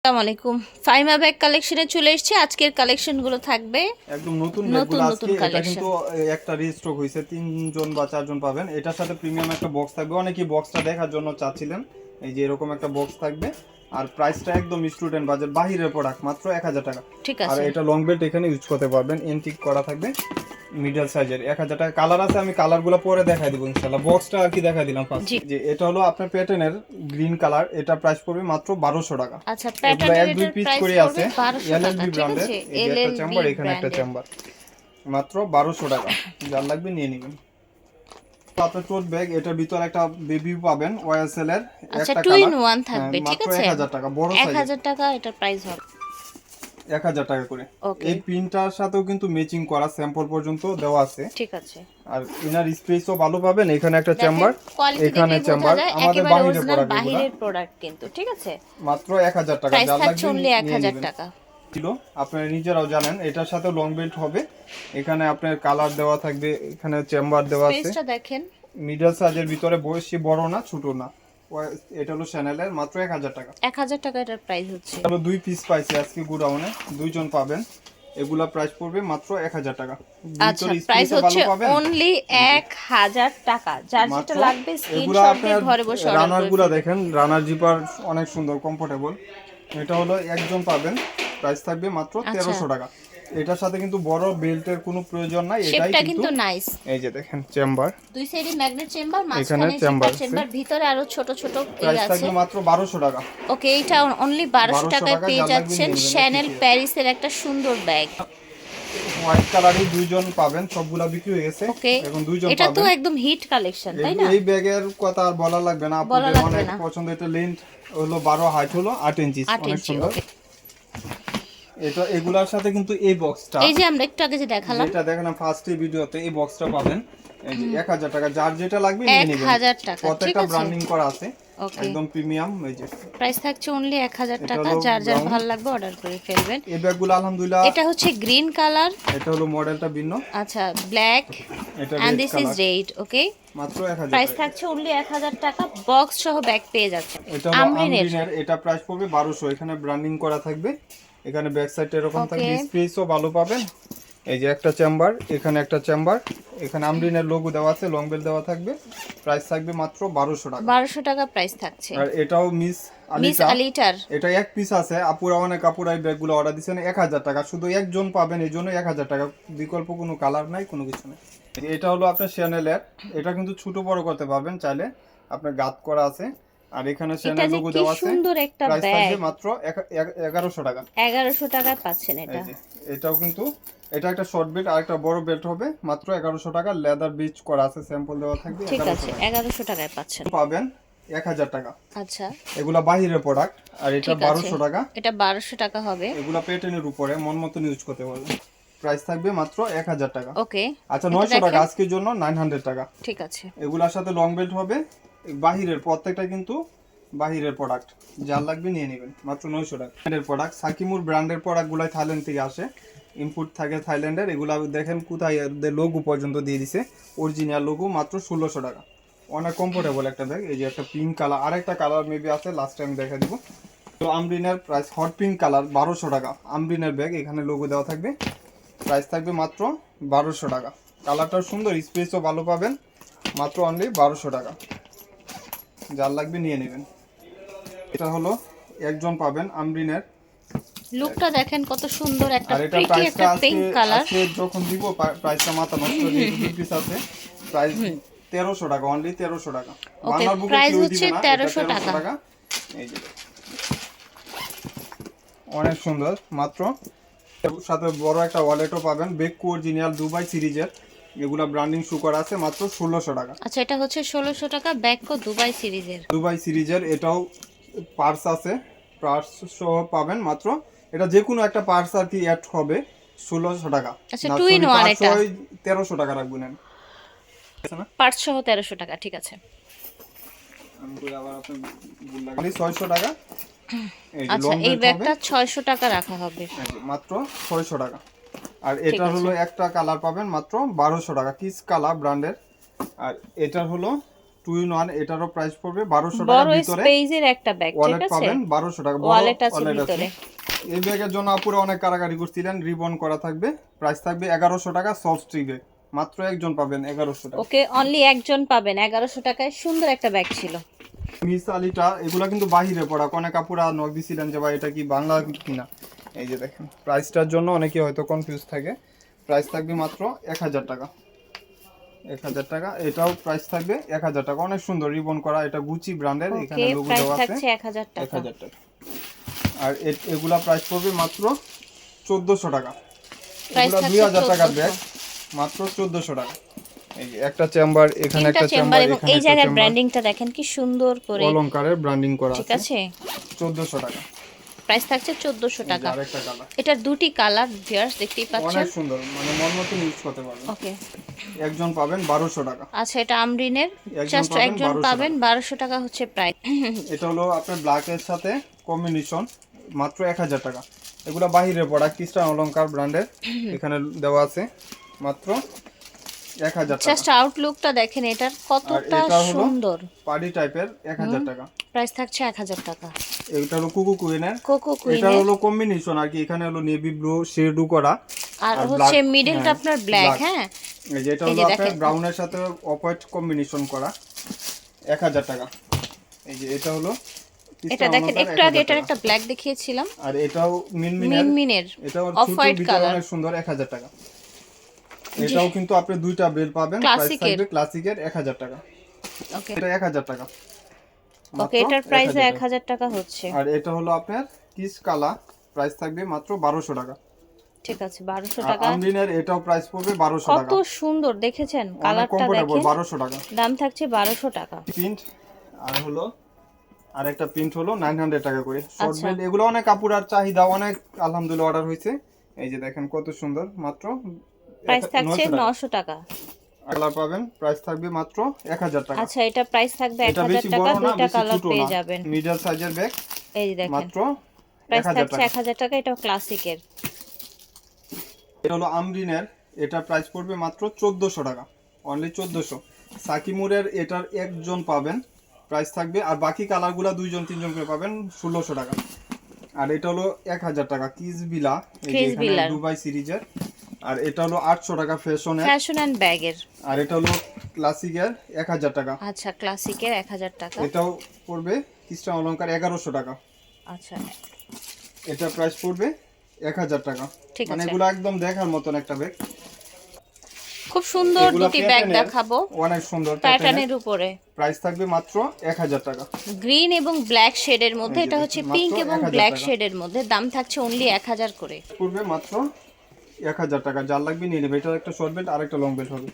আসসালামু আলাইকুম। ফাইমা ব্যাগ কালেকশনে চলে এসেছে। আজকের কালেকশনগুলো থাকবে একদম নতুন নতুন নতুন আজকে কিন্তু একটা রিস্টক তিনজন বা চারজন পাবেন। এটার সাথে প্রিমিয়াম একটা বক্স থাকবে। অনেকেই বক্সটা দেখার জন্য চাচ্ছিলেন। এই যে এরকম একটা বক্স থাকবে। আর প্রাইসটা একদম স্টুডেন্ট বাজেট বাহিরের প্রোডাক্ট মাত্র এক হাজার টাকা। ঠিক আর আছে। এটা লং বেল্ট এখানে ইউজ করতে পারবেন। এন্টিক করা থাকবে। মিডল সাইজের এক হাজার টাকা কালার আছে আমি কালারগুলো পরে দেখাই দিব ইনশাল্লাহ বক্সটা আর কি দেখাই দিলাম ফার্স্ট যে এটা হলো আপনার প্যাটার্নের গ্রিন কালার এটা প্রাইস পড়বে মাত্র বারোশো টাকা। আচ্ছা প্যাটার্নের এক দুই পিস করে আছে এলএলবি ব্র্যান্ডের একটা চেম্বার এখানে একটা চেম্বার মাত্র বারোশো টাকা। যার লাগবে নিয়ে নেবেন। আপনার টোট ব্যাগ এটার ভিতরে একটা বেবি পাবেন ওয়াইএসএল এর আচ্ছা একটা কালার ঠিক মাত্র আছে? এক হাজার টাকা বড় সাইজ হাজার টাকা এটার প্রাইস হবে। এক হাজার টাকা করে। এই প্রিন্টার সাথেও কিন্তু ম্যাচিং করা স্যাম্পল পর্যন্ত দেওয়া আছে। ঠিক আছে। আর ইনার স্পেসও ভালো পাবেন। এখানে একটা চেম্বার এখানে চেম্বার আমাদের একেবারে প্রোডাক্ট বাহিরের প্রোডাক্ট কিন্তু ঠিক আছে? মাত্র এক হাজার টাকা প্রাইস যার লাগবে অনলি এক নিয়ে হাজার নেবেন। টাকা। ছিল আপনারা নিজেরাও জানেন এটার সাথে লং বেল্ট হবে। এখানে আপনার কালার দেওয়া থাকবে এখানে চেম্বার দেওয়া আছে। দেখেন। মিডল সাইজের ভিতরে বয়সী বড় না ছোট না। এটা হলো চ্যানেলের মাত্র এক হাজার টাকা। এক হাজার টাকা এটার প্রাইস হচ্ছে। হলো দুই পিস পাইছি আজকে গুডাউনে দুইজন পাবেন। এগুলা প্রাইস পড়বে মাত্র এক হাজার টাকা। আচ্ছা প্রাইস হচ্ছে অনলি এক হাজার টাকা। যার যেটা লাগবে এগুলা স্ক্রিনশট দিয়ে আপনার ঘরে বসে রানারগুলা দেখেন রানার জিপার অনেক সুন্দর কমফোর্টেবল এটা হলো একজন পাবেন। প্রাইস থাকবে মাত্র আচ্ছা। তেরোশো টাকা। এটার সাথে কিন্তু বড় বেল্টের কোনো প্রয়োজন নাই এটাই কিন্তু নাইস এই যে দেখেন চেম্বার। দুই সাইডে ম্যাগনেট চেম্বার মাঝখানে চেম্বার চেম্বার ভিতরে আরও ছোট ছোট প্রাইস থাকবে মাত্র বারোশো টাকা। ওকে এটা অনলি বারোশো 1200 টাকায় টাকা পেয়ে যাচ্ছেন শ্যানেল প্যারিসের একটা সুন্দর ব্যাগ হোয়াইট কালারই দুইজন পাবেন সবগুলা বিক্রি হয়ে গেছে। ওকে এখন দুইজন এটা তো একদম হিট কালেকশন তাই না? এই ব্যাগের কথা আর বলা লাগবে না। আপনাদের অনেক পছন্দ এটা লেন্থ হলো বারো হাইট হলো আট ইঞ্চি আট অনেক সুন্দর। এটা এগুলার সাথে কিন্তু এই বক্সটা এই যে আমরা একটু আগে যে দেখালাম। এটা দেখলাম ফার্স্ট ভিডিওতে এই বক্সটা পাবেন। এই যে এক হাজার টাকা যার যেটা লাগবে নিয়ে নেবেন। 1000 টাকা প্রত্যেকটা ব্র্যান্ডিং করা আছে। ওকে একদম প্রিমিয়াম এই যে। প্রাইস থাকছে অনলি এক হাজার এটা টাকা হলো যার যার ভালো লাগবে অর্ডার করে ফেলবেন। এই ব্যাগগুলো আলহামদুলিল্লাহ এটা হচ্ছে গ্রিন কালার এটা হলো মডেলটা ভিন্ন। আচ্ছা ব্ল্যাক এটা and this is red okay মাত্র এক হাজার প্রাইস থাকছে অনলি এক হাজার টাকা বক্স সহ ব্যাগ পেয়ে যাচ্ছে এটা আমরিনের এটা প্রাইস পড়বে বারোশো। এখানে ব্র্যান্ডিং করা থাকবে। এখানে ব্যাক সাইডটা এরকম. থাকবে। স্পেসও ভালো পাবেন। এই যে একটা চেম্বার এখানে একটা চেম্বার এখানে আমরিনের লোগো দেওয়া আছে লং বেল দেওয়া থাকবে প্রাইস থাকবে মাত্র বারোশো টাকা। বারোশো টাকা প্রাইস থাকছে। আর এটাও মিস মিস আলিটার এটা এক পিস আছে আপুরা অনেক আপুরা এই ব্যাগগুলো অর্ডার দিচ্ছেন এক হাজার টাকা। শুধু একজন পাবেন এই জন্য এক হাজার টাকা। বিকল্প কোনো কালার নাই কোনো কিছু নেই। এটা হলো আপনার চ্যানেলের এটা কিন্তু ছোট বড় করতে পারবেন চাইলে। আপনার গাত করা আছে। আর এখানে চ্যানেল লোগো দেওয়া আছে সুন্দর একটা প্রাইস ব্যাগ মাত্র এক- এক- এগারোশো টাকা। এগারোশো টাকায় পাচ্ছেন এটা। এটাও কিন্তু এটা একটা শর্ট বেল্ট আর একটা বড় বেল্ট হবে মাত্র এগারোশো টাকা। লেদার বিচ করা আছে স্যাম্পল দেওয়া থাকবে ঠিক আছে টাকা। এগারোশো টাকায় পাচ্ছেন। পাবেন এক হাজার টাকা। আচ্ছা। এগুলা বাহিরের প্রোডাক্ট আর এটা ঠিক আছে। বারোশো টাকা। এটা বারোশো টাকা হবে। এগুলা পেটেনের উপরে মন মতন ইউজ করতে পারবেন। প্রাইস থাকবে মাত্র এক হাজার টাকা। ওকে আচ্ছা এটা নয়শো টাকা আজকের জন্য নাইন হান্ড্রেড টাকা। ঠিক আছে। এগুলার সাথে লং বেল্ট হবে বাহিরের, প্রত্যেকটা কিন্তু বাহিরের প্রোডাক্ট যার লাগবে নিয়ে নেবেন, মাত্র নয়শো টাকা। ব্র্যান্ডের প্রোডাক্ট সাকিমুর ব্র্যান্ডের প্রোডাক্টগুলাই থাইল্যান্ড থেকে আসে। ইনপুট থাকে থাইল্যান্ডের এগুলো দেখেন কোথায় লোগো পর্যন্ত দিয়ে দিছে। অরিজিনাল লোগো মাত্র ষোলোশো টাকা। অনেক কমফোর্টেবল একটা ব্যাগ এই যে একটা পিঙ্ক কালার আরেকটা কালার মেবি আছে লাস্ট টাইম দেখা দিব। তো আমরিনের প্রাইস হট পিঙ্ক কালার বারোশো টাকা। আমরিনের ব্যাগ এখানে লোগো দেওয়া থাকবে। প্রাইস থাকবে মাত্র বারোশো টাকা। কালারটাও সুন্দর স্পেসও ভালো পাবেন। মাত্র অনলি বারোশো টাকা। যার লাগবে নিয়ে নেবেন। এটা হলো একজন পাবেন আমরিনের। লুকটা দেখেন কত সুন্দর একটা প্রিটি প্রাইসটা একটা পিঙ্ক কালার আজকে যখন দিব প্রাইসটা মাথা নষ্ট যেহেতু দুই পিস আছে। প্রাইস তেরোশো টাকা অনলি তেরোশো টাকা। Price কেউ হচ্ছে দিবে না, এটা 1300 টাকা। এই যে। অনেক সুন্দর মাত্র। সাথে বড় একটা ওয়ালেটও পাবেন বেক অরিজিনাল দুবাই সিরিজের এগুলা ব্র্যান্ডিং শু করা আছে মাত্র ষোলোশো টাকা। আচ্ছা এটা হচ্ছে ষোলোশো টাকা ব্যাগকো দুবাই সিরিজের। দুবাই সিরিজের এটাও পার্স আছে। পার্স সহ পাবেন মাত্র। এটা যে কোনো একটা পার্স আর কি অ্যাড হবে ষোলোশো টাকা। আচ্ছা, না, two in sorry, one purse এটা। তেরোশো টাকা রাখবেন পার্ট সহ তেরোশো টাকা ঠিক আছে। ছয়শো টাকা। আচ্ছা এই ব্যাগটা ছয়শো টাকা রাখা হবে। মাত্র ছয়শো টাকা। আর এটার হলো একটা কালার পাবেন মাত্র বারোশো টাকা কিস কালার ব্র্যান্ডের আর এটার হলো টু ইন ওয়ান এটারও প্রাইস পড়বে বারোশো টাকার ভিতরে। স্পেসের একটা ব্যাগ ঠিক আছে? পাবেন বারোশো টাকা ওয়ালেট আছে ভিতরে। এই ব্যাগের জন্য আপুরে অনেক কারাগারি করছিলেন রিবন করা থাকবে প্রাইস থাকবে এগারোশো টাকা সফট ব্যাগ মাত্র একজন পাবেন এগারোশো টাকা। ওকে অনলি একজন পাবেন এগারোশো টাকায় সুন্দর একটা ব্যাগ ছিল। মিস আলিটা এগুলা কিন্তু বাহিরে পড়া অনেক আপুরা নক দিছিলেন যে ভাই এটা কি বাংলা কিনা। এই যে দেখেন প্রাইসটার জন্য অনেকে হয়তো কনফিউজ থাকে। প্রাইস থাকবে মাত্র এক হাজার টাকা। এক হাজার টাকা এটাও প্রাইস থাকবে এক হাজার টাকা। অনেক সুন্দর রিবন করা এটা গুচি ব্র্যান্ডের এখানে লোগো দেওয়া আছে। এক হাজার এক টাকা। আর এগুলা প্রাইস পড়বে মাত্র চোদ্দোশো টাকা। এগুলা দুই হাজার টাকার 1400 ব্যাগ মাত্র চোদ্দোশো টাকা। এই একটা চেম্বার এখানে একটা চেম্বার এবং এই জায়গার ব্র্যান্ডিংটা দেখেন কি সুন্দর করে অলংকারের ব্র্যান্ডিং করা ঠিক আছে। আছে। চোদ্দোশো টাকা। প্রাইস থাকছে চোদ্দশো টাকা। এটার দুটি কালার ভিউয়ার্স দেখতেই পাচ্ছেন? অনেক সুন্দর মানে মন মতন ইউজ করতে পারবেন। ওকে। একজন পাবেন বারোশো টাকা। আচ্ছা এটা আমরিনের। জাস্ট একজন পাবেন বারোশো টাকা হচ্ছে প্রাইস এটা হলো আপনার ব্ল্যাকের সাথে কম্বিনেশন মাত্র এক হাজার টাকা। এগুলো বাহিরের প্রোডাক্ট খ্রিস্টান অলংকার ব্র্যান্ডের এখানে দেওয়া আছে মাত্র জাস্ট আউটলুকটা দেখেন এটার কতটা সুন্দর। পার্টি টাইপের এক হাজার টাকা। প্রাইস থাকছে এক হাজার টাকা। এটা হলো কুকু কুইনের কোকো এটা হলো কম্বিনেশন আর কি এখানে হলো নেভি ব্লু শেডু করা। আর হচ্ছে মিডলটা হ্যাঁ, আপনার ব্ল্যাক হ্যাঁ? এই যে এটা হলো আপনার। ব্রাউনের সাথে অফ হোয়াইট কম্বিনেশন করা। এক হাজার টাকা। এই যে এটা হলো এটা দেখেন একটু আগে এটার একটা ব্ল্যাক দেখিয়েছিলাম। আর এটাও মিনমিনের। মিনমিনের Off ছোট white ভিতরে সুন্দর এক হাজার টাকা। এটাও কিন্তু আপনি দুইটা বেল পাবেন প্রাইস থাকবে। ক্লাসিকের এক হাজার টাকা। ওকে এটা এক হাজার টাকা। ওকে এটার প্রাইস 1000 টাকা। হচ্ছে। আর এটা হলো আপনার কিস কালা প্রাইস থাকবে মাত্র বারোশো টাকা। ঠিক আছে বারোশো আর টাকা আমরিনের এটাও প্রাইস পড়বে বারোশো কত টাকা। সুন্দর দেখেছেন? কালারটা দেখেন। বারোশো টাকা। দাম থাকছে বারোশো টাকা। প্রিন্ট আর হলো আর একটা প্রিন্ট হলো নাইন হান্ড্রেড টাকা করে। শর্ট আচ্ছা। বেল্ট এগুলো অনেক কাপড় আর চাহিদা অনেক আলহামদুলিল্লাহ অর্ডার হয়েছে। এই যে দেখেন কত সুন্দর মাত্র প্রাইস থাকছে 900 টাকা। কালার পাবেন প্রাইস থাকবে মাত্র এক হাজার টাকা। আচ্ছা এটা প্রাইস থাকবে এক এটা হাজার বেশি টাকা দুইটা কালার পেয়ে যাবেন। মিডল সাইজের ব্যাগ এই যে দেখেন। মাত্র প্রাইস থাকছে টাকা। এক হাজার টাকা এটা ক্লাসিকের এটা হলো আমরিনের এটা প্রাইস পড়বে মাত্র চোদ্দোশো টাকা। অনলি চোদ্দোশো। সাকিমুরের এটার একজন পাবেন প্রাইস থাকবে আর বাকি কালারগুলো দুইজন তিনজন করে পাবেন ষোলোশো টাকা। আর এটা হলো এক হাজার টাকা কিস বিলা এই যে এখানে দুবাই সিরিজের। আর এটা হলো আটশো টাকা ফ্যাশনের ফ্যাশন অ্যান্ড ব্যাগের আর এটা হলো ক্লাসিকের এক হাজার টাকা। আচ্ছা ক্লাসিকের এক হাজার টাকা। এটাও পড়বে খ্রিস্টান অলংকার এগারোশো টাকা। আচ্ছা। এটা প্রাইস পড়বে এক হাজার টাকা। ঠিক মানে এগুলো একদম দেখার মতন একটা ব্যাগ খুব সুন্দর দুটি ব্যাগ দেখাবো। অনেক সুন্দর প্যাটার্নের উপরে। প্রাইস থাকবে মাত্র এক হাজার টাকা। গ্রিন এবং ব্ল্যাক শেডের মধ্যে এটা হচ্ছে পিঙ্ক এবং ব্ল্যাক শেডের মধ্যে। দাম থাকছে অনলি এক হাজার করে। পড়বে মাত্র এক হাজার টাকা। যার লাগবে নিয়ে নেবে। এটা একটা শর্ট বেল্ট আর একটা লং বেল্ট হবে।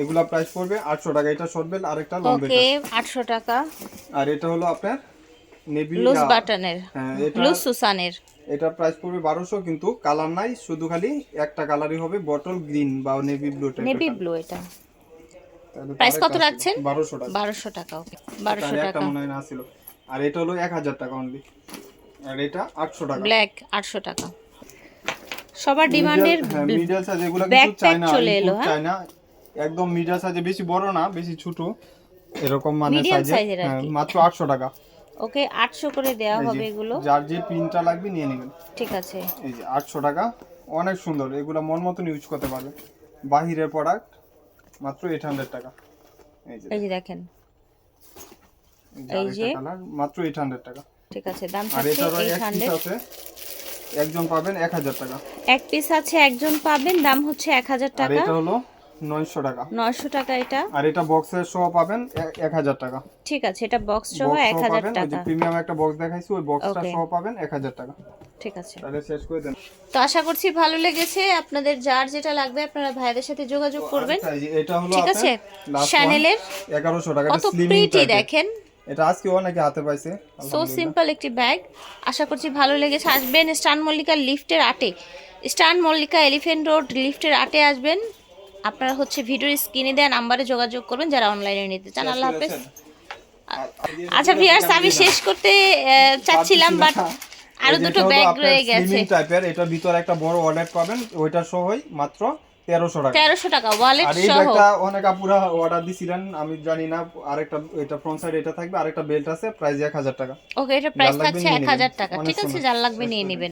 এগুলা প্রাইস পড়বে আটশো টাকা। এটা শর্ট বেল্ট আর একটা লং বেল্ট আটশো টাকা। আর এটা হলো আপনার নেভি লুজ বাটনের হ্যাঁ এটা লুজ সুসানের এটা প্রাইস পড়বে বারোশো কিন্তু কালার নাই শুধু খালি একটা কালারই হবে বটল গ্রিন বা নেভি ব্লু নেভি ব্লু এটা। প্রাইস কত রাখছেন? বারোশো টাকা। ওকে মনে না ছিল আর এটা হলো এক হাজার টাকা অনলি আর এটা আটশো টাকা। ব্ল্যাক আটশো টাকা। সবার ডিমান্ডের মিডল সাইজ এগুলো কিন্তু চায়না চলে এলো হ্যাঁ? চায়না একদম মিডল সাইজে বেশি বড় না বেশি ছোট এরকম মানে সাইজে হ্যাঁ, মাত্র 800 টাকা। ওকে 800 করে দেয়া হবে এগুলো। যার যে পিনটা লাগবে নিয়ে নেবেন। ঠিক আছে। এই যে 800 টাকা অনেক সুন্দর এগুলো মন মতন ইউজ করতে পারবে। বাহিরের প্রোডাক্ট মাত্র 800 টাকা। এই যে এই যে দেখেন। এই যে মাত্র 800 টাকা। ঠিক আছে দাম থাকছে 800 একজন পাবেন এক হাজার টাকা। এক পিস আছে একজন পাবেন দাম হচ্ছে এক হাজার আর টাকা। এটা হলো নয়শো টাকা। নয়শো টাকা এটা। আর এটা বক্সের সহ পাবেন এ- এক হাজার টাকা। ঠিক আছে এটা বক্স সহ বক্স এক সহ হাজার পাবেন ওই যে টাকা। প্রিমিয়াম একটা বক্স দেখাইছি ওই বক্সটা সহ পাবেন এক হাজার টাকা। ঠিক আছে। তাহলে শেষ করে দেন। তো আশা করছি ভালো লেগেছে। আপনাদের যার যেটা লাগবে আপনারা ভাইদের সাথে যোগাযোগ করবেন। আচ্ছা, এটা হলো ঠিক আছে? শ্যানেলের এগারোশো টাকা কত স্লিমিং প্রিটি দেখেন। এটা আজকে অনেকে হাতে পাইছে। সো সিম্পল একটি ব্যাগ আশা করছি ভালো লেগেছে। আসবেন স্টান মল্লিকার লিফটের আটে। স্টান মল্লিকা এলিফেন্ট রোড লিফটের আটে আসবেন। আপনারা হচ্ছে ভিডিওর স্ক্রিনে দেওয়া নাম্বারে যোগাযোগ করবেন যারা অনলাইনে নিতে চান। আল্লাহ হাফেজ। আচ্ছা ভিউয়ার্স আমি শেষ করতে চাচ্ছিলাম বাট আরও দুটো ব্যাগ রয়ে গেছে। টাইপের এটার ভিতরে একটা বড় ওয়ালেট পাবেন ওইটা সহই মাত্র তেরোশো টাকা। তেরোশো টাকা ওয়ালেট আর এই ব্যাগটা অনেক আপুরা অর্ডার দিছিলেন আমি জানি না আরেকটা এটা ফ্রন্ট সাইড এটা থাকবে আরেকটা বেল্ট আছে প্রাইস এক হাজার টাকা। ওকে এটা প্রাইস থাকছে এক হাজার টাকা। ঠিক আছে। যার লাগবে নিয়ে নেবেন।